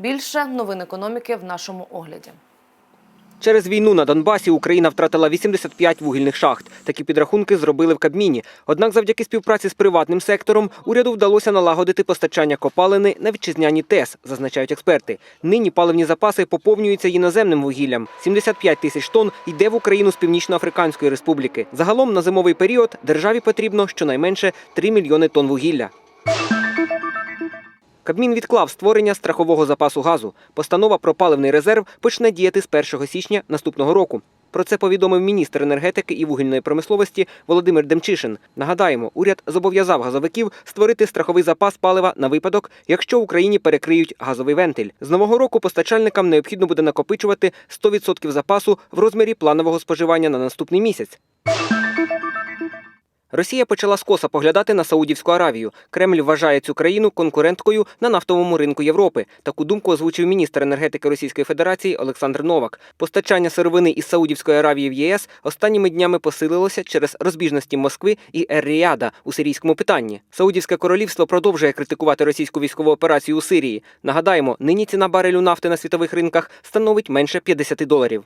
Більше новин економіки в нашому огляді. Через війну на Донбасі Україна втратила 85 вугільних шахт. Такі підрахунки зробили в Кабміні. Однак, завдяки співпраці з приватним сектором, уряду вдалося налагодити постачання копалини на вітчизняні ТЕС, зазначають експерти. Нині паливні запаси поповнюються іноземним вугіллям. 75 тисяч тонн йде в Україну з Північноафриканської республіки. Загалом на зимовий період державі потрібно щонайменше 3 мільйони тонн вугілля. Кабмін відклав створення страхового запасу газу. Постанова про паливний резерв почне діяти з 1 січня наступного року. Про це повідомив міністр енергетики і вугільної промисловості Володимир Демчишин. Нагадаємо, уряд зобов'язав газовиків створити страховий запас палива на випадок, якщо в Україні перекриють газовий вентиль. З нового року постачальникам необхідно буде накопичувати 100% запасу в розмірі планового споживання на наступний місяць. Росія почала скоса поглядати на Саудівську Аравію. Кремль вважає цю країну конкуренткою на нафтовому ринку Європи. Таку думку озвучив міністр енергетики Російської Федерації Олександр Новак. Постачання сировини із Саудівської Аравії в ЄС останніми днями посилилося через розбіжності Москви і Ер-Ріада у сирійському питанні. Саудівське королівство продовжує критикувати російську військову операцію у Сирії. Нагадаємо, нині ціна барелю нафти на світових ринках становить менше 50 доларів.